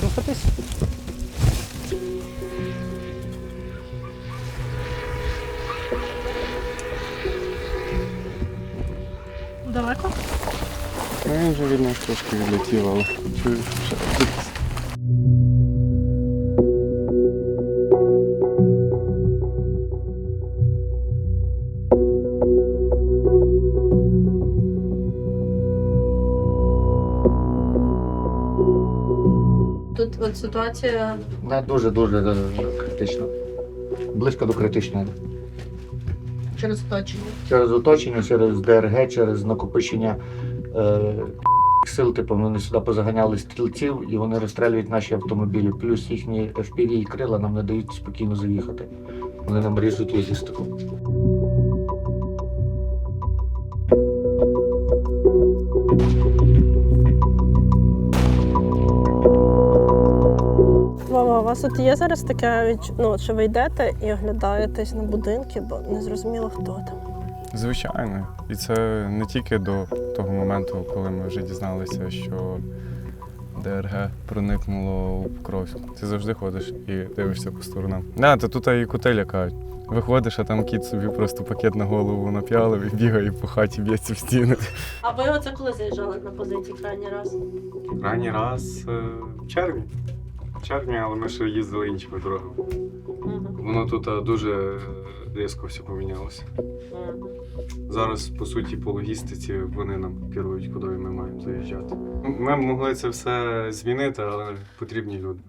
рухатись. Далеко? Вже від нас трошки відлетів, але чую, що Тут от ситуація Не дуже дуже е, критично. Близько до критичної. через оточення. Через оточення, через ДРГ, через накопичення е, сил, типу, вони сюди позаганяли стрільців і вони розстрілюють наші автомобілі. Плюс їхні FPV і крила нам не дають спокійно заїхати. Вони нам ріжуть логістику. Вас тут є зараз таке ну, от що ви йдете і оглядаєтесь на будинки, бо не зрозуміло, хто там. Звичайно. І це не тільки до того моменту, коли ми вже дізналися, що ДРГ проникнуло у Покровську. Ти завжди ходиш і дивишся по сторонам. Да, то тут і коти лякають. Виходиш, а там кіт собі просто пакет на голову нап'ялив і бігає по хаті, б'ється в стіни. А ви оце коли заїжджали на позиції крайній раз? Ранній раз е, в червні. В червні, але ми ще їздили іншими дорогами. Воно тут е, дуже різко все помінялося. Зараз, по суті, по логістиці вони нам керують, куди ми маємо заїжджати. Ми могли це все змінити, але потрібні люди.